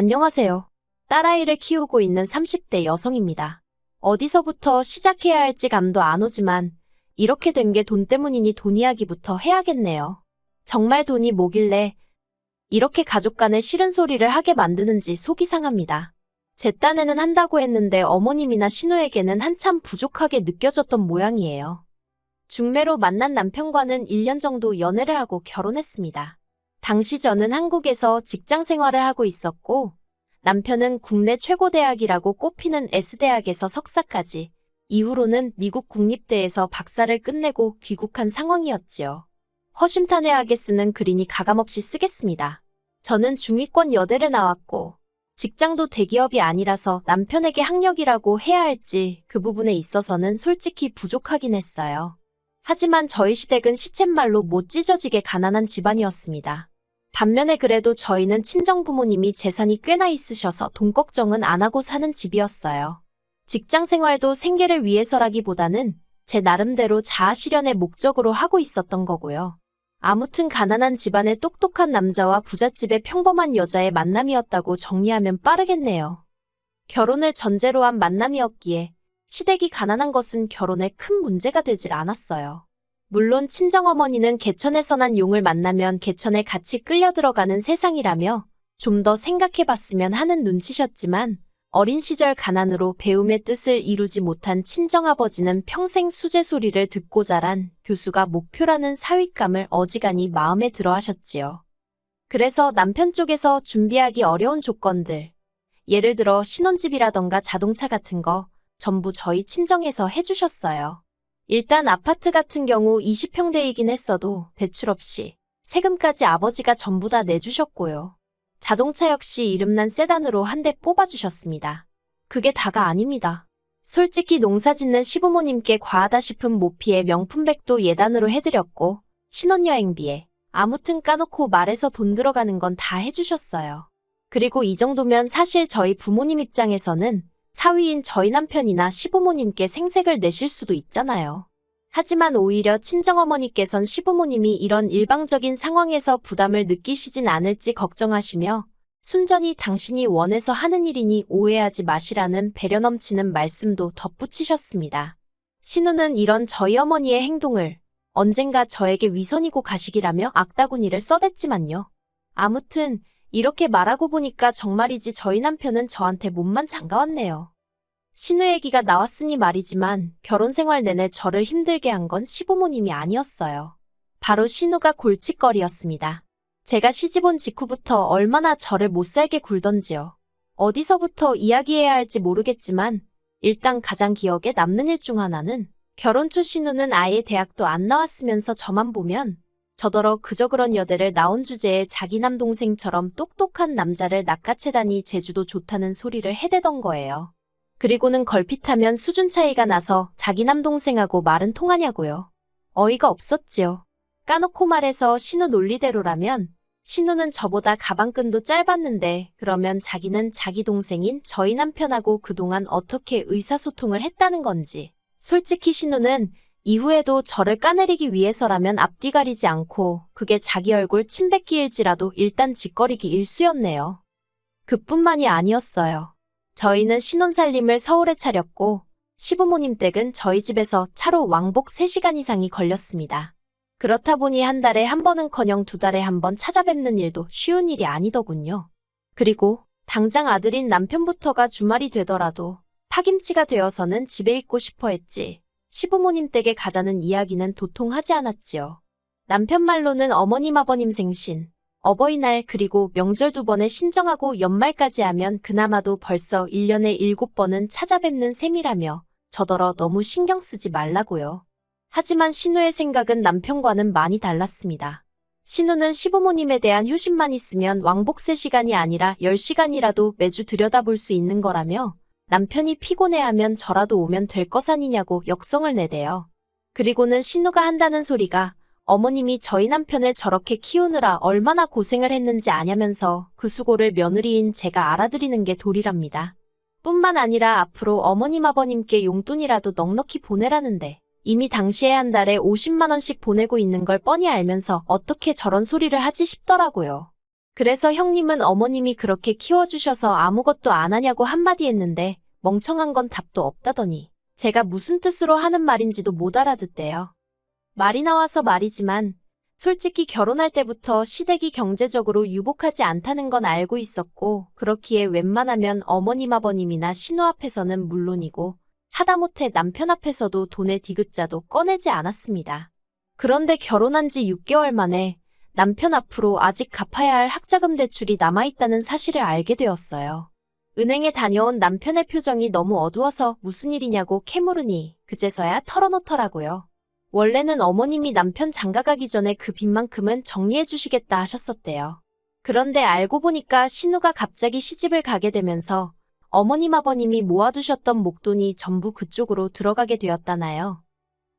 안녕하세요. 딸아이를 키우고 있는 30대 여성입니다. 어디서부터 시작해야 할지 감도 안 오지만 이렇게 된 게 돈 때문이니 돈 이야기부터 해야겠네요. 정말 돈이 뭐길래 이렇게 가족 간에 싫은 소리를 하게 만드는지 속이 상합니다. 제 딴에는 한다고 했는데 어머님이나 신우에게는 한참 부족하게 느껴졌던 모양이에요. 중매로 만난 남편과는 1년 정도 연애를 하고 결혼했습니다. 당시 저는 한국에서 직장 생활을 하고 있었고, 남편은 국내 최고 대학이라고 꼽히는 S대학에서 석사까지, 이후로는 미국 국립대에서 박사를 끝내고 귀국한 상황이었지요. 허심탄회하게 쓰는 글이니 가감없이 쓰겠습니다. 저는 중위권 여대를 나왔고, 직장도 대기업이 아니라서 남편에게 학력이라고 해야 할지 그 부분에 있어서는 솔직히 부족하긴 했어요. 하지만 저희 시댁은 시쳇말로 못 찢어지게 가난한 집안이었습니다. 반면에 그래도 저희는 친정 부모님이 재산이 꽤나 있으셔서 돈 걱정은 안 하고 사는 집이었어요. 직장 생활도 생계를 위해서라기보다는 제 나름대로 자아 실현의 목적으로 하고 있었던 거고요. 아무튼 가난한 집안의 똑똑한 남자와 부잣집의 평범한 여자의 만남이었다고 정리하면 빠르겠네요. 결혼을 전제로 한 만남이었기에 시댁이 가난한 것은 결혼에 큰 문제가 되질 않았어요. 물론 친정어머니는 개천에서 난 용을 만나면 개천에 같이 끌려 들어가는 세상이라며 좀 더 생각해 봤으면 하는 눈치셨지만 어린 시절 가난으로 배움의 뜻을 이루지 못한 친정아버지는 평생 수제 소리를 듣고 자란 교수가 목표라는 사윗감을 어지간히 마음에 들어 하셨지요. 그래서 남편 쪽에서 준비하기 어려운 조건들, 예를 들어 신혼집이라던가 자동차 같은 거 전부 저희 친정에서 해주셨어요. 일단 아파트 같은 경우 20평대이긴 했어도 대출 없이 세금까지 아버지가 전부 다 내주셨고요. 자동차 역시 이름난 세단으로 한 대 뽑아주셨습니다. 그게 다가 아닙니다. 솔직히 농사 짓는 시부모님께 과하다 싶은 모피에 명품백도 예단으로 해드렸고, 신혼여행비에 아무튼 까놓고 말해서 돈 들어가는 건 다 해주셨어요. 그리고 이 정도면 사실 저희 부모님 입장에서는 사위인 저희 남편이나 시부모님께 생색을 내실 수도 있잖아요. 하지만 오히려 친정어머니께선 시부모님이 이런 일방적인 상황에서 부담을 느끼시진 않을지 걱정하시며 순전히 당신이 원해서 하는 일이니 오해하지 마시라는 배려 넘치는 말씀도 덧붙이셨습니다. 신우는 이런 저희 어머니의 행동을 언젠가 저에게 위선이고 가식이라며 악다구니를 써댔지만요. 아무튼 이렇게 말하고 보니까 정말이지 저희 남편은 저한테 몸만 장가왔네요. 신우 얘기가 나왔으니 말이지만 결혼 생활 내내 저를 힘들게 한 건 시부모님이 아니었어요. 바로 신우가 골칫거리였습니다. 제가 시집온 직후부터 얼마나 저를 못살게 굴던지요. 어디서부터 이야기해야 할지 모르겠지만 일단 가장 기억에 남는 일 중 하나는 결혼 초 신우는 아예 대학도 안 나왔으면서 저만 보면 저더러 그저 그런 여대를 나온 주제에 자기 남동생처럼 똑똑한 남자를 낚아채다니 제주도 좋다는 소리를 해대던 거예요. 그리고는 걸핏하면 수준 차이가 나서 자기 남동생하고 말은 통하냐고요. 어이가 없었지요. 까놓고 말해서 신우 논리대로라면 신우는 저보다 가방끈도 짧았는데 그러면 자기는 자기 동생인 저희 남편하고 그동안 어떻게 의사소통을 했다는 건지. 솔직히 신우는 이후에도 저를 까내리기 위해서라면 앞뒤 가리지 않고 그게 자기 얼굴 침뱉기일지라도 일단 짓거리기 일쑤였네요. 그뿐만이 아니었어요. 저희는 신혼살림을 서울에 차렸고 시부모님 댁은 저희 집에서 차로 왕복 3시간 이상이 걸렸습니다. 그렇다 보니 한 달에 한 번은커녕 두 달에 한 번 찾아뵙는 일도 쉬운 일이 아니더군요. 그리고 당장 아들인 남편부터가 주말이 되더라도 파김치가 되어서는 집에 있고 싶어 했지. 시부모님 댁에 가자는 이야기는 도통 하지 않았지요. 남편 말로는 어머님 아버님 생신, 어버이날 그리고 명절 두 번에 신정하고 연말까지 하면 그나마도 벌써 1년에 7번은 찾아뵙는 셈이라며 저더러 너무 신경 쓰지 말라고요. 하지만 신우의 생각은 남편과는 많이 달랐습니다. 신우는 시부모님에 대한 효심만 있으면 왕복 3시간이 아니라 10시간이라도 매주 들여다볼 수 있는 거라며 남편이 피곤해하면 저라도 오면 될 것 아니냐고 역성을 내대요. 그리고는 신우가 한다는 소리가 어머님이 저희 남편을 저렇게 키우느라 얼마나 고생을 했는지 아냐면서 그 수고를 며느리인 제가 알아드리는 게 도리랍니다. 뿐만 아니라 앞으로 어머님 아버님께 용돈이라도 넉넉히 보내라는데 이미 당시에 한 달에 50만원씩 보내고 있는 걸 뻔히 알면서 어떻게 저런 소리를 하지 싶더라고요. 그래서 형님은 어머님이 그렇게 키워주셔서 아무것도 안 하냐고 한마디 했는데 멍청한 건 답도 없다더니 제가 무슨 뜻으로 하는 말인지도 못 알아듣대요. 말이 나와서 말이지만 솔직히 결혼할 때부터 시댁이 경제적으로 유복하지 않다는 건 알고 있었고 그렇기에 웬만하면 어머님 아버님이나 신우 앞에서는 물론이고 하다못해 남편 앞에서도 돈의 디귿자도 꺼내지 않았습니다. 그런데 결혼한 지 6개월 만에 남편 앞으로 아직 갚아야 할 학자금 대출이 남아있다는 사실을 알게 되었어요. 은행에 다녀온 남편의 표정이 너무 어두워서 무슨 일이냐고 캐물으니 그제서야 털어놓더라고요. 원래는 어머님이 남편 장가가기 전에 그 빚만큼은 정리해 주시겠다 하셨었대요. 그런데 알고 보니까 신우가 갑자기 시집을 가게 되면서 어머님 아버님이 모아두셨던 목돈이 전부 그쪽으로 들어가게 되었다나요.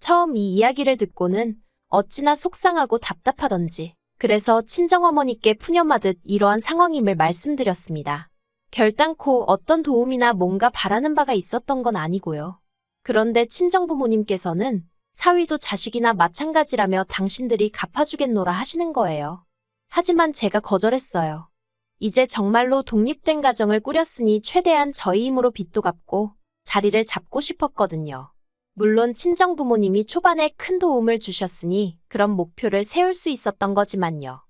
처음 이 이야기를 듣고는 어찌나 속상하고 답답하던지 그래서 친정어머니께 푸념하듯 이러한 상황임을 말씀드렸습니다. 결단코 어떤 도움이나 뭔가 바라는 바가 있었던 건 아니고요. 그런데 친정부모님께서는 사위도 자식이나 마찬가지라며 당신들이 갚아주겠노라 하시는 거예요. 하지만 제가 거절했어요. 이제 정말로 독립된 가정을 꾸렸으니 최대한 저희 힘으로 빚도 갚고 자리를 잡고 싶었거든요. 물론 친정 부모님이 초반에 큰 도움을 주셨으니 그런 목표를 세울 수 있었던 거지만요.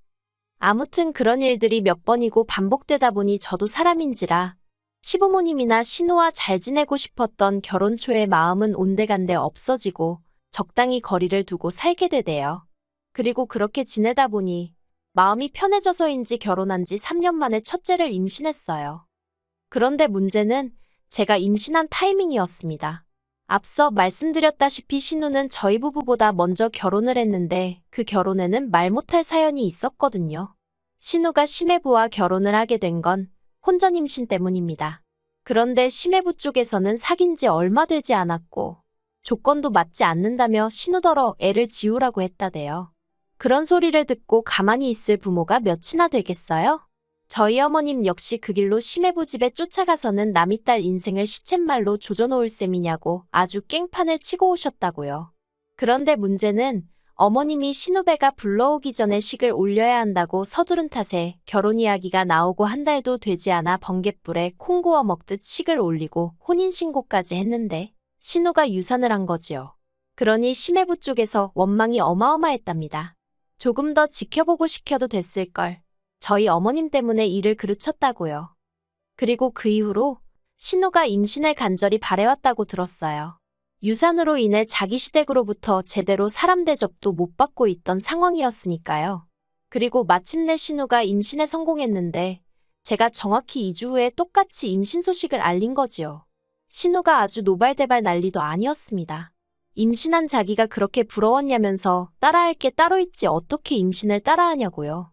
아무튼 그런 일들이 몇 번이고 반복되다 보니 저도 사람인지라 시부모님이나 신우와 잘 지내고 싶었던 결혼 초의 마음은 온데간데 없어지고 적당히 거리를 두고 살게 되대요. 그리고 그렇게 지내다 보니 마음이 편해져서인지 결혼한 지 3년 만에 첫째를 임신했어요. 그런데 문제는 제가 임신한 타이밍이었습니다. 앞서 말씀드렸다시피 신우는 저희 부부보다 먼저 결혼을 했는데 그 결혼에는 말 못할 사연이 있었거든요. 신우가 심해부와 결혼을 하게 된 건 혼전 임신 때문입니다. 그런데 심해부 쪽에서는 사귄 지 얼마 되지 않았고 조건도 맞지 않는다며 신우더러 애를 지우라고 했다대요. 그런 소리를 듣고 가만히 있을 부모가 몇이나 되겠어요? 저희 어머님 역시 그 길로 심해부 집에 쫓아가서는 남이 딸 인생을 시쳇말로 조져놓을 셈이냐고 아주 깽판을 치고 오셨다고요. 그런데 문제는 어머님이 신우배가 불러오기 전에 식을 올려야 한다고 서두른 탓에 결혼 이야기가 나오고 한 달도 되지 않아 번갯불에 콩 구워 먹듯 식을 올리고 혼인신고까지 했는데 신우가 유산을 한 거지요. 그러니 심해부 쪽에서 원망이 어마어마했답니다. 조금 더 지켜보고 시켜도 됐을걸. 저희 어머님 때문에 일을 그르쳤다고요. 그리고 그 이후로 신우가 임신을 간절히 바래왔다고 들었어요. 유산으로 인해 자기 시댁으로부터 제대로 사람 대접도 못 받고 있던 상황이었으니까요. 그리고 마침내 신우가 임신에 성공했는데 제가 정확히 2주 후에 똑같이 임신 소식을 알린 거지요. 신우가 아주 노발대발 난리도 아니었습니다. 임신한 자기가 그렇게 부러웠냐면서 따라할 게 따로 있지 어떻게 임신을 따라하냐고요.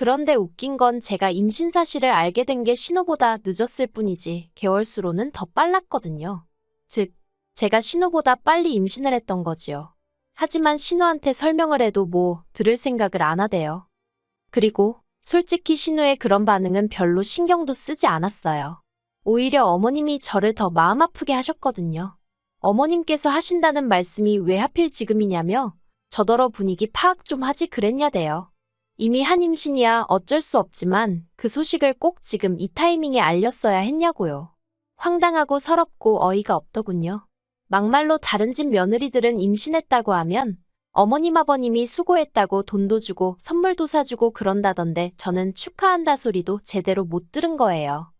그런데 웃긴 건 제가 임신 사실을 알게 된 게 신우보다 늦었을 뿐이지 개월수로는 더 빨랐거든요. 즉, 제가 신우보다 빨리 임신을 했던 거지요. 하지만 신우한테 설명을 해도 뭐 들을 생각을 안 하대요. 그리고 솔직히 신우의 그런 반응은 별로 신경도 쓰지 않았어요. 오히려 어머님이 저를 더 마음 아프게 하셨거든요. 어머님께서 하신다는 말씀이 왜 하필 지금이냐며 저더러 분위기 파악 좀 하지 그랬냐대요. 이미 한 임신이야 어쩔 수 없지만 그 소식을 꼭 지금 이 타이밍에 알렸어야 했냐고요. 황당하고 서럽고 어이가 없더군요. 막말로 다른 집 며느리들은 임신했다고 하면 어머님 아버님이 수고했다고 돈도 주고 선물도 사주고 그런다던데 저는 축하한다 소리도 제대로 못 들은 거예요.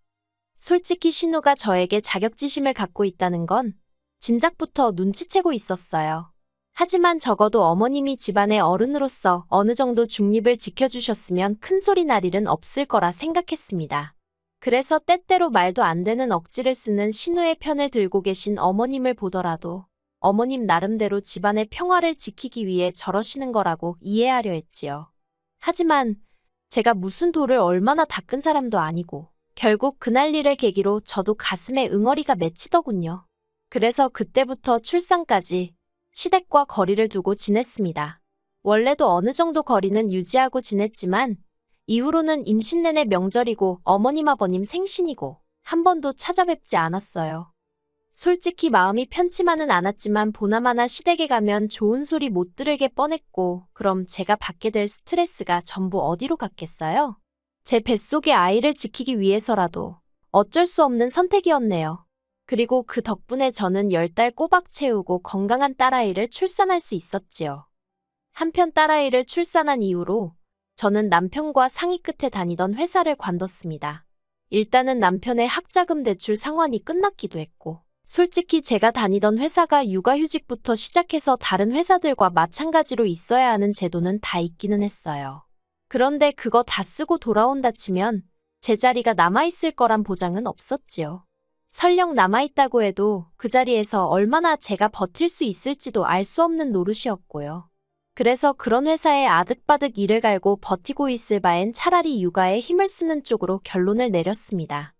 솔직히 신우가 저에게 자격지심을 갖고 있다는 건 진작부터 눈치채고 있었어요. 하지만 적어도 어머님이 집안의 어른으로서 어느 정도 중립을 지켜주셨으면 큰 소리 날 일은 없을 거라 생각했습니다. 그래서 때때로 말도 안 되는 억지를 쓰는 신우의 편을 들고 계신 어머님을 보더라도 어머님 나름대로 집안의 평화를 지키기 위해 저러시는 거라고 이해하려 했지요. 하지만 제가 무슨 돌을 얼마나 닦은 사람도 아니고 결국 그날 일을 계기로 저도 가슴에 응어리가 맺히더군요. 그래서 그때부터 출산까지 시댁과 거리를 두고 지냈습니다. 원래도 어느 정도 거리는 유지하고 지냈지만 이후로는 임신 내내 명절이고 어머님 아버님 생신이고 한 번도 찾아뵙지 않았어요. 솔직히 마음이 편치만은 않았지만 보나마나 시댁에 가면 좋은 소리 못 들을게 뻔했고 그럼 제가 받게 될 스트레스가 전부 어디로 갔겠어요? 제 뱃속의 아이를 지키기 위해서라도 어쩔 수 없는 선택이었네요. 그리고 그 덕분에 저는 열 달 꼬박 채우고 건강한 딸아이를 출산할 수 있었지요. 한편 딸아이를 출산한 이후로 저는 남편과 상의 끝에 다니던 회사를 관뒀습니다. 일단은 남편의 학자금 대출 상환이 끝났기도 했고, 솔직히 제가 다니던 회사가 육아휴직부터 시작해서 다른 회사들과 마찬가지로 있어야 하는 제도는 다 있기는 했어요. 그런데 그거 다 쓰고 돌아온다 치면 제 자리가 남아있을 거란 보장은 없었지요. 설령 남아있다고 해도 그 자리에서 얼마나 제가 버틸 수 있을지도 알 수 없는 노릇이었고요. 그래서 그런 회사에 아득바득 일을 갈고 버티고 있을 바엔 차라리 육아에 힘을 쓰는 쪽으로 결론을 내렸습니다.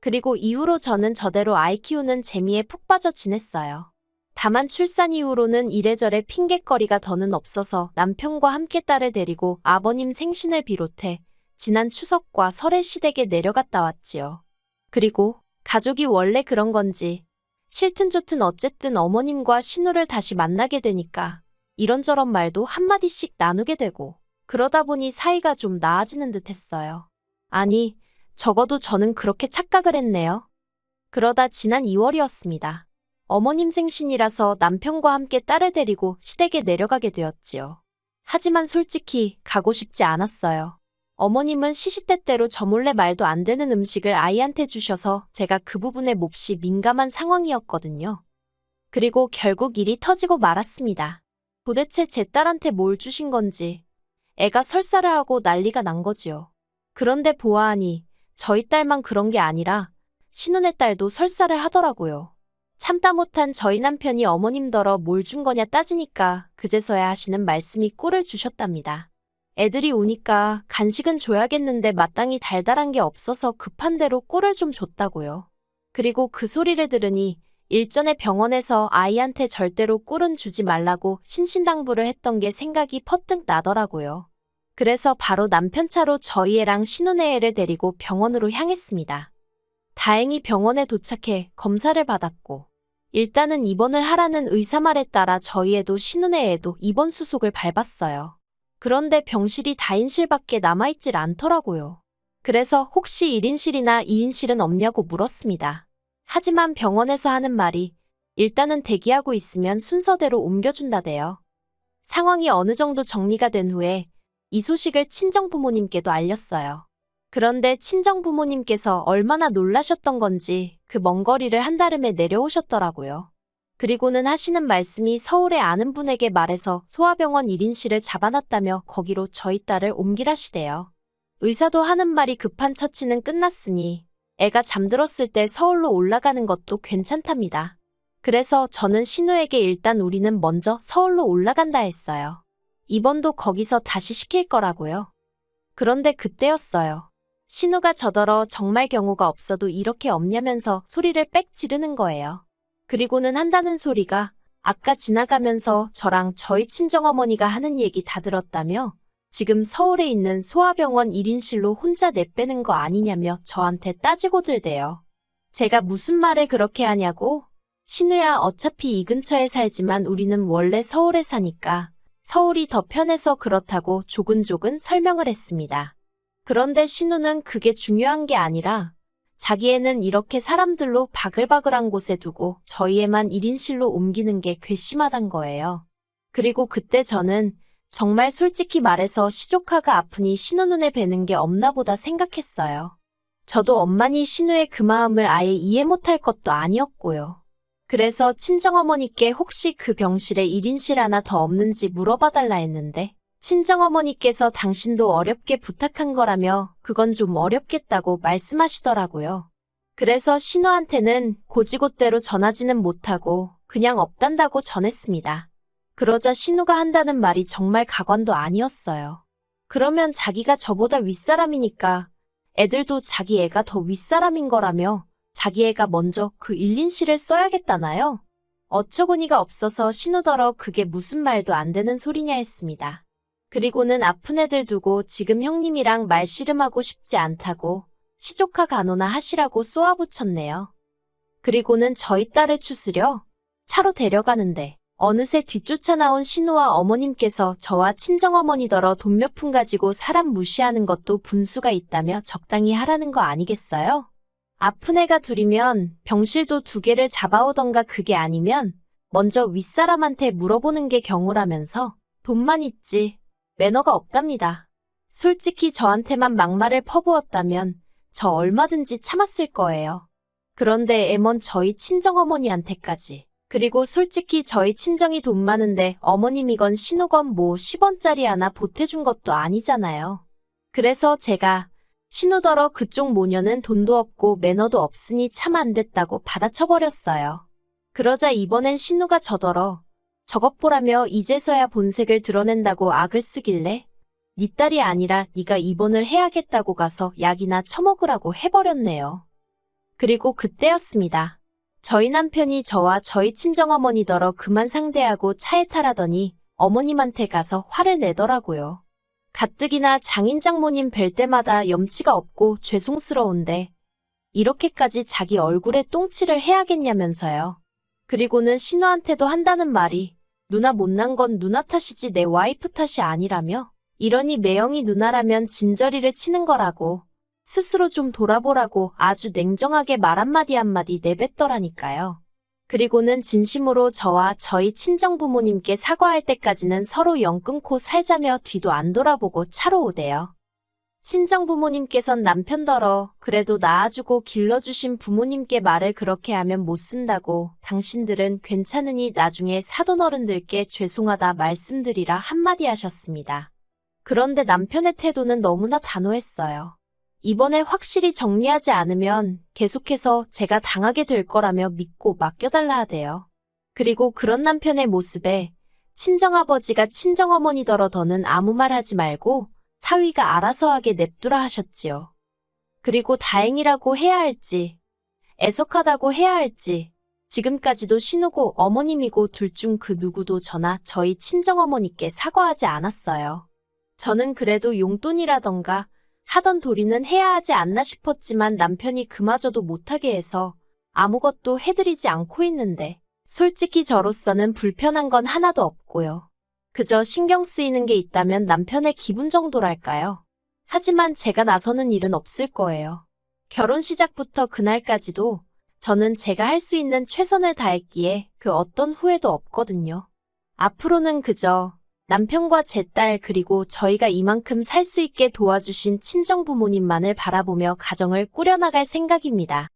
그리고 이후로 저는 저대로 아이 키우는 재미에 푹 빠져 지냈어요. 다만 출산 이후로는 이래저래 핑곗거리가 더는 없어서 남편과 함께 딸을 데리고 아버님 생신을 비롯해 지난 추석과 설의 시댁에 내려갔다 왔지요. 그리고 가족이 원래 그런 건지 싫든 좋든 어쨌든 어머님과 신우를 다시 만나게 되니까 이런저런 말도 한마디씩 나누게 되고 그러다 보니 사이가 좀 나아지는 듯 했어요. 아니, 적어도 저는 그렇게 착각을 했네요. 그러다 지난 2월이었습니다. 어머님 생신이라서 남편과 함께 딸을 데리고 시댁에 내려가게 되었지요. 하지만 솔직히 가고 싶지 않았어요. 어머님은 시시때때로 저 몰래 말도 안 되는 음식을 아이한테 주셔서 제가 그 부분에 몹시 민감한 상황이었거든요. 그리고 결국 일이 터지고 말았습니다. 도대체 제 딸한테 뭘 주신 건지 애가 설사를 하고 난리가 난 거지요. 그런데 보아하니 저희 딸만 그런 게 아니라 신혼의 딸도 설사를 하더라고요. 참다 못한 저희 남편이 어머님더러 뭘 준 거냐 따지니까 그제서야 하시는 말씀이 꿀을 주셨답니다. 애들이 우니까 간식은 줘야겠는데 마땅히 달달한 게 없어서 급한 대로 꿀을 좀 줬다고요. 그리고 그 소리를 들으니 일전에 병원에서 아이한테 절대로 꿀은 주지 말라고 신신당부를 했던 게 생각이 퍼뜩 나더라고요. 그래서 바로 남편 차로 저희 애랑 신혼의 애를 데리고 병원으로 향했습니다. 다행히 병원에 도착해 검사를 받았고, 일단은 입원을 하라는 의사 말에 따라 저희 애도 신혼의 애도 입원 수속을 밟았어요. 그런데 병실이 다인실밖에 남아있질 않더라고요. 그래서 혹시 1인실이나 2인실은 없냐고 물었습니다. 하지만 병원에서 하는 말이 일단은 대기하고 있으면 순서대로 옮겨준다대요. 상황이 어느 정도 정리가 된 후에 이 소식을 친정 부모님께도 알렸어요. 그런데 친정 부모님께서 얼마나 놀라셨던 건지 그 먼 거리를 한달음에 내려오셨더라고요. 그리고는 하시는 말씀이 서울에 아는 분에게 말해서 소아병원 1인실을 잡아놨다며 거기로 저희 딸을 옮기라시대요. 의사도 하는 말이 급한 처치는 끝났으니 애가 잠들었을 때 서울로 올라가는 것도 괜찮답니다. 그래서 저는 신우에게 일단 우리는 먼저 서울로 올라간다 했어요. 입원도 거기서 다시 시킬 거라고요. 그런데 그때였어요. 신우가 저더러 정말 경우가 없어도 이렇게 없냐면서 소리를 빽 지르는 거예요. 그리고는 한다는 소리가 아까 지나가면서 저랑 저희 친정어머니가 하는 얘기 다 들었다며 지금 서울에 있는 소아병원 1인실로 혼자 내빼는 거 아니냐며 저한테 따지고 들대요. 제가 무슨 말을 그렇게 하냐고? 신우야 어차피 이 근처에 살지만 우리는 원래 서울에 사니까 서울이 더 편해서 그렇다고 조근조근 설명을 했습니다. 그런데 신우는 그게 중요한 게 아니라 자기애는 이렇게 사람들로 바글바글한 곳에 두고 저희애만 1인실로 옮기는 게 괘씸하단 거예요. 그리고 그때 저는 정말 솔직히 말해서 시조카가 아프니 신우 눈에 뵈는 게 없나 보다 생각했어요. 저도 엄마니 신우의 그 마음을 아예 이해 못할 것도 아니었고요. 그래서 친정어머니께 혹시 그 병실에 1인실 하나 더 없는지 물어봐달라 했는데 친정어머니께서 당신도 어렵게 부탁한 거라며 그건 좀 어렵겠다고 말씀하시더라고요. 그래서 신우한테는 고지곳대로 전하지는 못하고 그냥 없단다고 전했습니다. 그러자 신우가 한다는 말이 정말 가관도 아니었어요. 그러면 자기가 저보다 윗사람이니까 애들도 자기 애가 더 윗사람인 거라며 자기 애가 먼저 그 1인실을 써야겠다나요? 어처구니가 없어서 신우더러 그게 무슨 말도 안 되는 소리냐 했습니다. 그리고는 아픈 애들 두고 지금 형님이랑 말 씨름하고 싶지 않다고 시조카 간호나 하시라고 쏘아붙였네요. 그리고는 저희 딸을 추스려 차로 데려가는데 어느새 뒤쫓아 나온 신우와 어머님께서 저와 친정어머니더러 돈 몇 푼 가지고 사람 무시하는 것도 분수가 있다며 적당히 하라는 거 아니겠어요? 아픈 애가 둘이면 병실도 두 개를 잡아오던가 그게 아니면 먼저 윗사람한테 물어보는 게 경우라면서 돈만 있지 매너가 없답니다. 솔직히 저한테만 막말을 퍼부었다면 저 얼마든지 참았을 거예요. 그런데 애먼 저희 친정어머니한테까지. 그리고 솔직히 저희 친정이 돈 많은데 어머님이건 신우건 뭐 10원짜리 하나 보태준 것도 아니잖아요. 그래서 제가 신우더러 그쪽 모녀는 돈도 없고 매너도 없으니 참 안 됐다고 받아쳐버렸어요. 그러자 이번엔 신우가 저더러 저것 보라며 이제서야 본색을 드러낸다고 악을 쓰길래 네 딸이 아니라 네가 입원을 해야겠다고 가서 약이나 처먹으라고 해버렸네요. 그리고 그때였습니다. 저희 남편이 저와 저희 친정어머니더러 그만 상대하고 차에 타라더니 어머님한테 가서 화를 내더라고요. 가뜩이나 장인 장모님 뵐 때마다 염치가 없고 죄송스러운데 이렇게까지 자기 얼굴에 똥칠을 해야겠냐면서요. 그리고는 신우한테도 한다는 말이 누나 못난 건 누나 탓이지 내 와이프 탓이 아니라며 이러니 매형이 누나라면 진저리를 치는 거라고 스스로 좀 돌아보라고 아주 냉정하게 말 한마디 한마디 내뱉더라니까요. 그리고는 진심으로 저와 저희 친정 부모님께 사과할 때까지는 서로 영 끊고 살자며 뒤도 안 돌아보고 차로 오대요. 친정 부모님께선 남편더러 그래도 낳아주고 길러주신 부모님께 말을 그렇게 하면 못 쓴다고 당신들은 괜찮으니 나중에 사돈어른들께 죄송하다 말씀드리라 한마디 하셨습니다. 그런데 남편의 태도는 너무나 단호했어요. 이번에 확실히 정리하지 않으면 계속해서 제가 당하게 될 거라며 믿고 맡겨달라 하대요. 그리고 그런 남편의 모습에 친정아버지가 친정어머니더러 더는 아무 말 하지 말고 사위가 알아서 하게 냅두라 하셨지요. 그리고 다행이라고 해야 할지, 애석하다고 해야 할지, 지금까지도 신우고 어머님이고 둘 중 그 누구도 저나 저희 친정어머니께 사과하지 않았어요. 저는 그래도 용돈이라던가 하던 도리는 해야 하지 않나 싶었지만 남편이 그마저도 못하게 해서 아무것도 해드리지 않고 있는데 솔직히 저로서는 불편한 건 하나도 없고요. 그저 신경 쓰이는 게 있다면 남편의 기분 정도랄까요. 하지만 제가 나서는 일은 없을 거예요. 결혼 시작부터 그날까지도 저는 제가 할 수 있는 최선을 다했기에 그 어떤 후회도 없거든요. 앞으로는 그저 남편과 제 딸 그리고 저희가 이만큼 살 수 있게 도와주신 친정 부모님만을 바라보며 가정을 꾸려나갈 생각입니다.